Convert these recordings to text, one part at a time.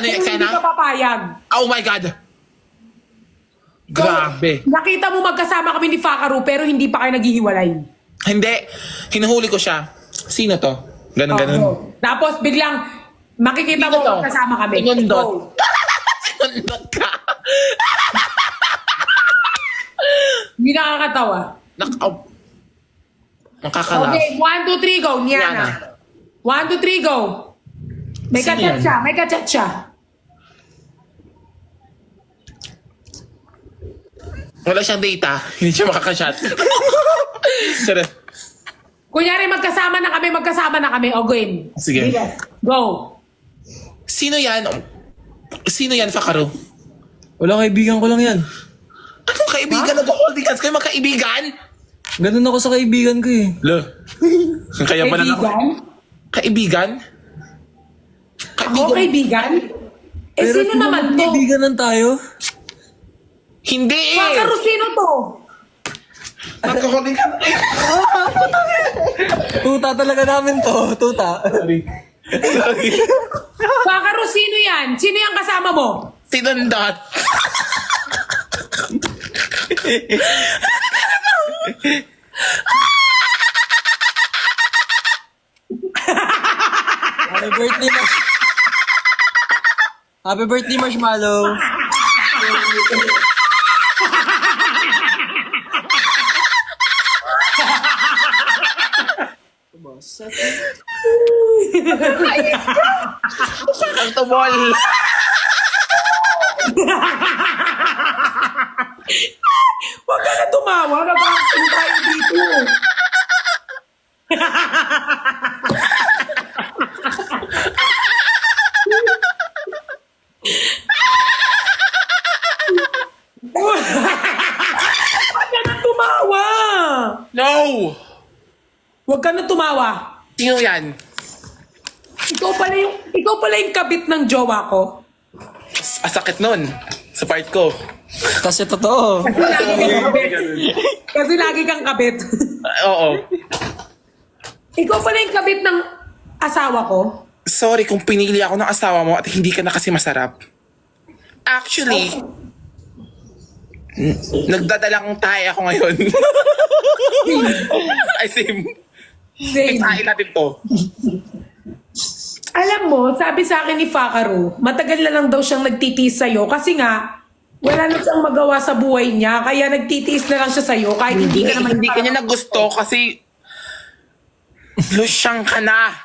ano yung Kung hindi eksena? ka papayag. Oh my God! Grabe. Nakita mo magkasama kami ni Fakaru pero hindi pa kayo naghihiwalay. Hindi. Hinuhuli ko siya. Sino to? Ganon, ganon. Oo. Tapos biglang makikita mo Sino to? magkasama kami. Sinundot. Go. Sinundot ka. Hindi nakakatawa. Nak... Oh. Nakakalaf. Okay, one, two, three, go. Niana. Niana. One, two, three, go. May kachat siya, may kachat siya. Wala siyang data. Hindi siya makakashot. Sorry. Kunyari, magkasama na kami, magkasama na kami. O, game. Sige. Go. Sino yan? Sino yan, Fakaru? Wala kaibigan ko lang yan. Anong kaibigan? Nag-holding hands kayo magkaibigan? Ganun ako sa kaibigan ko eh. Lo. Kaya pala na Kaibigan? Kaibigan? Ako, kaibigan? Eh, Pero sino naman to? Kaibigan lang tayo. Hindi eh. Fakaru, sino to? Nag-holding hands. Tuta talaga namin to. Tuta. Fakaru, sino yan? Sino yung kasama mo? Sinundot. Happy birthday, Marsh. Happy birthday, Marshmallow. Ang tumol. Huwag ka na tumawa. Nag-action tayo dito. Huwag ka na tumawa. No! Huwag ka na tumawa. Sino yan? Ikaw pala yung, ikaw pala yung kabit ng jowa ko. Ah, sakit nun. Sa part ko. Kasi totoo. Kasi lagi kang kabit. Kasi lagi kang kabit. Ah, oo. ikaw pala yung kabit ng asawa ko. Sorry kung pinili ako ng asawa mo at hindi ka na kasi masarap. Actually, n- nagdadalang tayo ako ngayon. Ay, sim. Same. Kain natin to. Alam mo, sabi sa akin ni Fakaru, matagal na lang daw siyang nagtitiis sa'yo kasi nga, wala na siyang magawa sa buhay niya, kaya nagtitiis na lang siya sa'yo kahit hindi ka naman Hindi ka niya nagusto kasi lusyang ka na.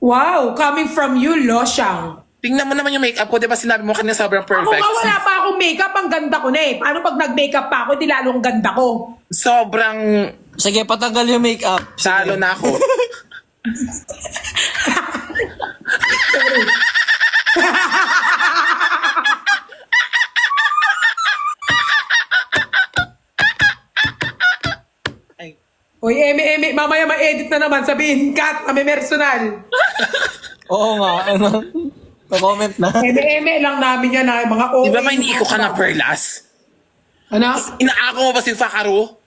Wow, coming from you, Losyang. Tingnan mo naman yung makeup ko, di ba sinabi mo kanina sobrang Ako perfect? nga wala pa akong makeup, ang ganda ko na eh. Paano pag nag-makeup pa ako, di lalo ang ganda ko. Sobrang Sige, patanggal yung makeup. talo na ako. Ay, Oy, eme, eme, mamaya ma-edit na naman, sabihin, cut, kami personal. Oo nga. Ano? Pa-comment na. Eme, eme lang namin yan, ha, mga di ba may niko ka na perlas? Ano? Inaako mo ba si Fakaru?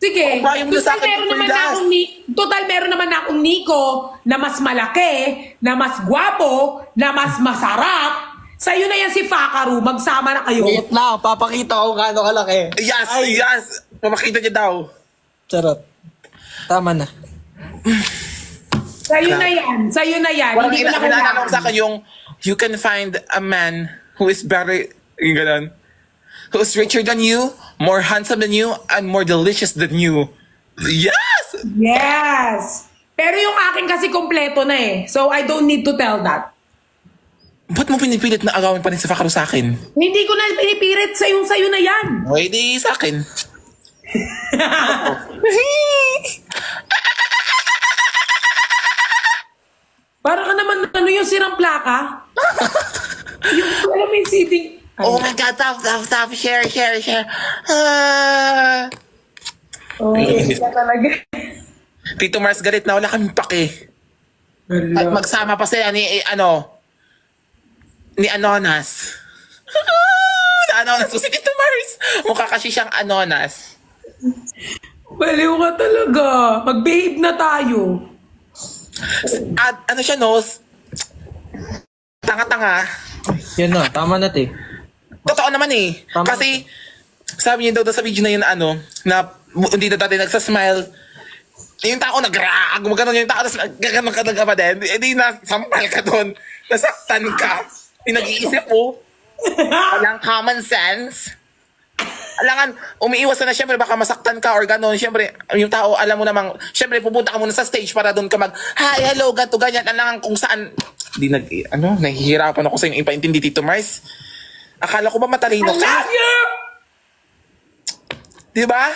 Sige. Sa akin meron naman na akong ni Total, meron naman na akong Nico na mas malaki, na mas gwapo, na mas masarap. Sa'yo na yan si Fakaru. Magsama na kayo. Wait lang, papakita ko kung gaano kalaki. Yes, yes! Pamakita niya daw. Charot. Tama na. Sa'yo na yan. Sa'yo na yan. Walang Hindi ko ina, na kailangan. sa akin yung you can find a man who is better, yung ganun, who is richer than you, more handsome than you, and more delicious than you. Yes! Yes. Pero yung akin kasi kompleto na eh. So, I don't need to tell that. Ba't mo pinipilit na agawin pa rin si Fakaru sa akin? Hindi ko na pinipirit sa yung sa'yo na yan. Pwede sa akin. Para ka naman ano yung sirang plaka. yung alam yung seating. Oh my God, stop, stop, stop, share, share, share. Ah. Oh, hindi ka talaga. Tito Mars galit na wala kaming pake. At magsama pa sila ni, eh, ano, ni Anonas. ni Anonas. So, si Tito Mars, mukha kasi siyang Anonas. Baliw ka talaga. Mag-behave na tayo. At ano siya, no? Tanga-tanga. Yan na, tama na, te. Totoo naman eh. Tama. Kasi, sabi niya daw doon sa video na yun na ano, na hindi na dati nagsasmile. Yung tao nag-rag, magkano yung tao, tapos gaganon ka na pa din. Eh di na, sampal ka doon. Nasaktan ka. Di nag-iisip mo. Walang common sense. Alangan, umiiwas ka na siyempre baka masaktan ka or gano'n. Siyempre, yung tao, alam mo namang, siyempre pupunta ka muna sa stage para doon ka mag, hi, hello, ganto, ganyan. Alangan kung saan, di nag, ano, nahihirapan ako sa yung ipaintindi, Tito Mars. Akala ko ba matalino I ka? love you! Di ba?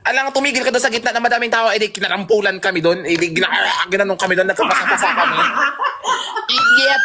Alang tumigil ka doon sa gitna na madaming tao, edi kinarampulan kami doon, edi gina- ginanong kami doon, nagkapasapasa kami. Idiot!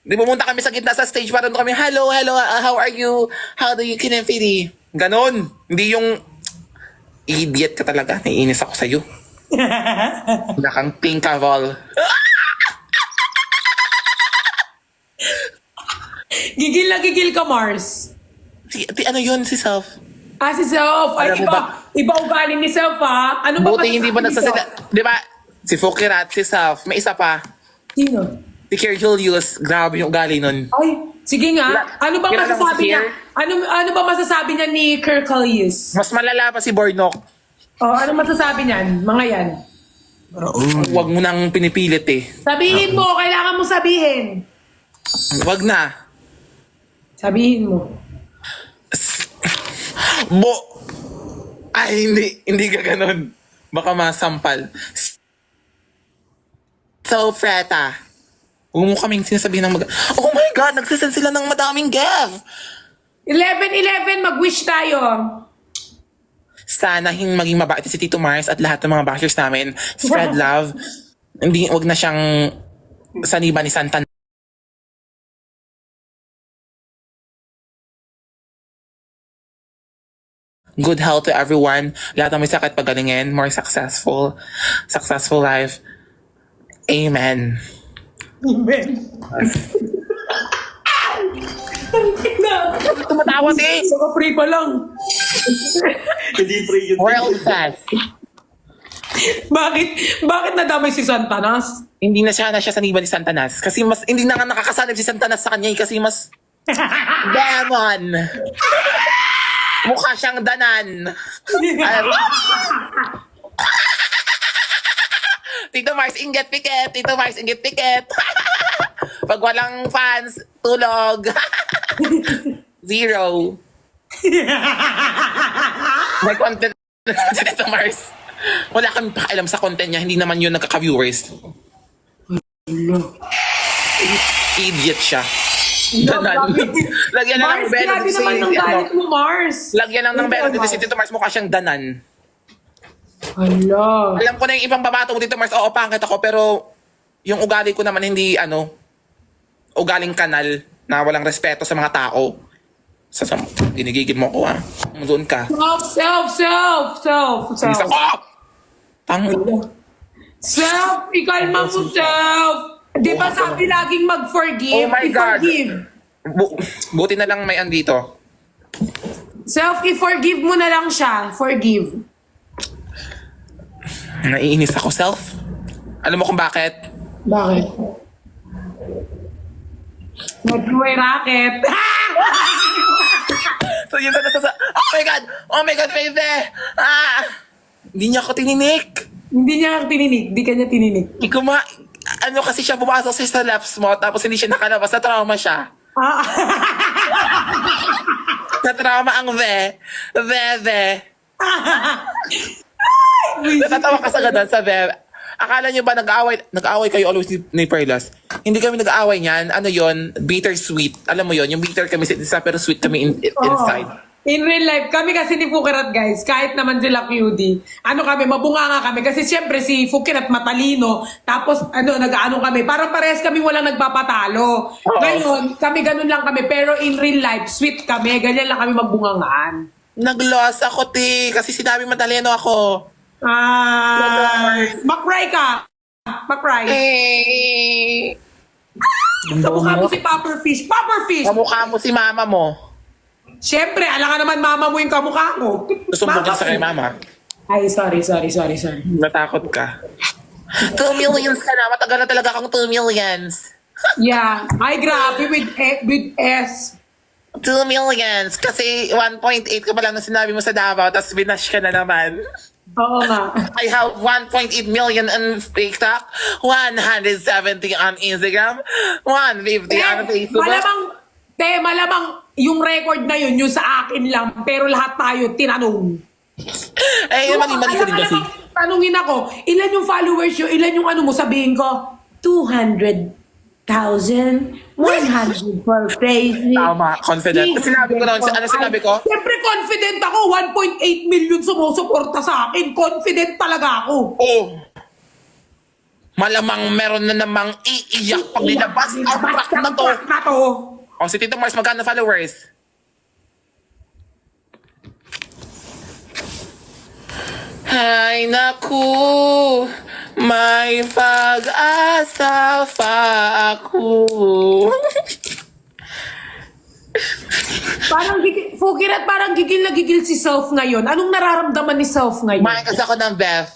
Di pumunta kami sa gitna sa stage para doon kami, hello, hello, uh, how are you? How do you kinefili? Ganon. Hindi yung idiot ka talaga. Naiinis ako sa'yo. Wala kang pink kaval. Gigil na gigil ka, Mars. Si, ti, ano yun si Self? Ah, si Self. Ay, Alam mo iba, ba? iba ugali ni Self, ha? Ano ba Buti hindi ni nagsasala... Di ba? Si Fukirat, si Self. May isa pa. Sino? Si Kier Julius. Grabe yung ugali nun. Ay, sige nga. Ano ba kilala mo masasabi niya? Kier? Ano ano ba masasabi niya ni Kirkalius? Mas malala pa si Bornok. Oh, ano masasabi niyan? Mga yan. Huwag mo nang pinipilit eh. Sabihin mo, kailangan mo sabihin. Huwag na. Sabihin mo. Bo! Ay, hindi. Hindi ka ganun. Baka masampal. So, Freta. Huwag mo kaming sinasabihin ng mag... Oh my God! Nagsasend sila ng madaming gav! 11-11, mag-wish tayo. Sana hin maging mabait si Tito Mars at lahat ng mga bashers namin. Spread love. Hindi, wag na siyang saniba ni Santa Good health to everyone. Lahat ng may sakit pagalingin. More successful. Successful life. Amen. Amen. Tumatawad eh! Saka free pa lang. World fest. Bakit? Bakit nadamay si Santanas? Hindi na siya na siya saniba ni Santanas. Kasi mas, hindi na nga nakakasanib si Santanas sa kanya eh, kasi mas demon. Mukha siyang danan. Tito Mars, inget piket. Tito Mars, inget piket. Pag walang fans, tulog. Zero. May content si Tito Mars. Wala kami pakialam sa content niya. Hindi naman yun nagkaka-viewers. Idiot siya. Lagyan na ng Mars, belo grabe dito si, naman ng ano, galit mo, Mars. Lagyan lang ng belo dito si Tito Mars. Mukha siyang danan. Hala. Alam ko na yung ibang babato mo dito, Mars. Oo, pangit ako. Pero yung ugali ko naman hindi, ano, ugaling kanal na walang respeto sa mga tao. Sa, sa ginigigil mo ko, ha? Doon ka. Self, self, self, self, self. Isa, oh! Pang, Self, ikalma mo, self. Di ba sabi laging mag-forgive? Oh my God. I-forgive. bu- buti na lang may andito. Self, i-forgive mo na lang siya. Forgive. Naiinis ako, self. Alam mo kung bakit? Bakit? Nag-way racket. So yun sa, sa, sa, oh my God! Oh my God, Faith! Ah! Hindi niya ako tininik. Hindi niya tininig. Hindi ka niya tininig. Hindi ko ma... Ano kasi siya pumasok siya sa laps mo tapos hindi siya nakalabas. Na-trauma siya. Ah, Na-trauma ang ve. Ve, ve. Natatawa ka sa ganun sa ve. Akala niyo ba nag-aaway, nag-aaway kayo always ni, ni Perlas? Hindi kami nag-aaway niyan. Ano yon Bitter sweet. Alam mo yon Yung bitter kami sa isa pero sweet kami in, in- inside. Oo. In real life, kami kasi ni Fukirat guys, kahit naman sila cutie, ano kami, mabunganga kami. Kasi siyempre si Fukirat matalino, tapos ano, nag-ano kami, parang parehas kami walang nagpapatalo. Ngayon, kami ganun lang kami, pero in real life, sweet kami, ganyan lang kami magbungangaan. Nag-loss ako, ti. Kasi sinabi matalino ako. Ah, makry ka. Makry. Eh, Sa mukha mo si Popper Fish. Popper Fish! kamukha mo si mama mo. Siyempre, alam ka naman mama mo yung kamukha mo. Susumbong ka sa kay mama. Ay, sorry, sorry, sorry, sorry. Natakot ka. 2 millions ka na. Matagal na talaga akong 2 millions. Yeah. Ay, grabe with, E- with S. 2 millions. Kasi 1.8 ka pa lang na sinabi mo sa Davao, tapos binash ka na naman. Oo nga. I have 1.8 million on TikTok, 170 on Instagram, 150 on Facebook. malamang, te, malamang yung record na yun, yung sa akin lang, pero lahat tayo tinanong. Eh, mali mali ka din kasi. Tanungin ako, ilan yung followers yun, ilan yung ano mo, sabihin ko, 200,000, 100 for crazy. Tama, confident. Sinabi ko naman, ano sinabi ko? Siyempre confident ako, 1.8 million sumusuporta sa akin. Confident talaga ako. Oh. Malamang meron na namang iiyak pag nilabas ang prank na to. O si Tito Mars, magkano followers? Ay, naku, may pag-asa pa ako. Parang gigil, Fukirat, parang gigil na gigil si Self ngayon. Anong nararamdaman ni Self ngayon? Kumain kasi ako ng Beth.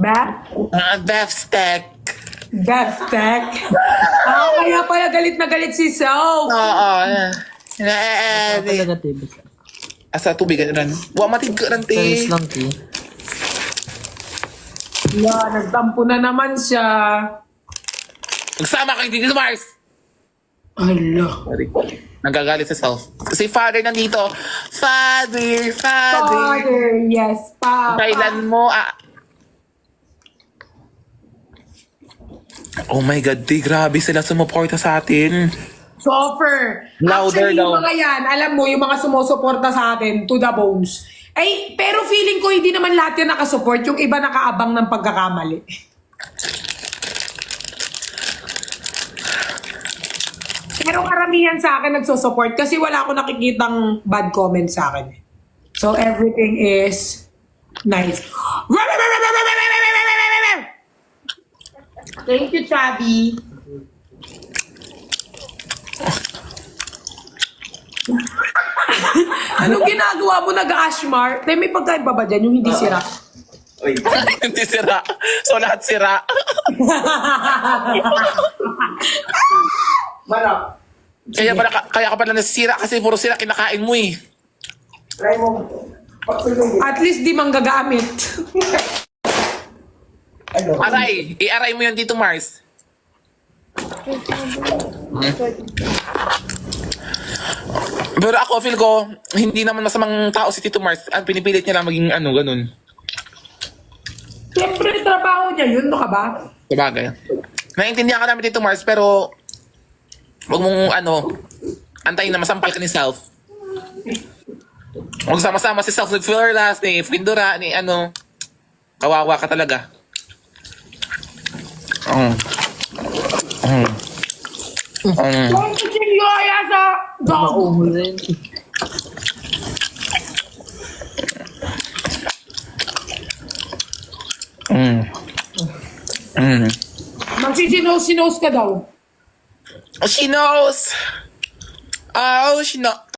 Ba? Uh, Beth Steak. Gastek. ah, kaya pala galit na galit si Self. Oo. Na, eh, eh, Talaga, te. basta. Asa tubig ka rin. Wa matid ka rin, Service te. lang, te. Yeah, nagtampo na naman siya. Magsama kay Tito Mars. Ala. Sorry. Nagagalit sa self. Kasi father nandito. Father, father. Father, yes, Papa. Kailan mo, ah. Oh my God, di grabe sila sumuporta sa atin. Suffer. Louder Actually, daw. yung mga yan, alam mo, yung mga sumusuporta sa atin, to the bones. Ay, pero feeling ko hindi naman lahat yan nakasupport. Yung iba nakaabang ng pagkakamali. Pero karamihan sa akin nagsusupport kasi wala ako nakikitang bad comment sa akin. So everything is nice. Thank you, Chabi. Anong ginagawa mo nag-ashmar? Tay, may pagkain pa ba dyan? Yung hindi sira. Hindi sira. So lahat sira. Manok. kaya, pala, ka- kaya ka pala nasira kasi puro sira kinakain mo eh. Try mo. At least di manggagamit. Ano? Aray, i-aray mo yun dito Mars. Pero ako feel ko, hindi naman masamang tao si Tito Mars. Ang pinipilit niya lang maging ano, ganun. Siyempre, trabaho niya yun, no ka ba? Sabagay. Naiintindihan ka namin Tito Mars, pero huwag mong ano, antayin na masampal ka ni Self. Huwag sama-sama si Self ni Florlas, ni Findura, ni ano. Kawawa ka talaga. Rin. Mm. Mm. Magsisinos-sinos ka daw. Oh, she knows. Oh, she knows.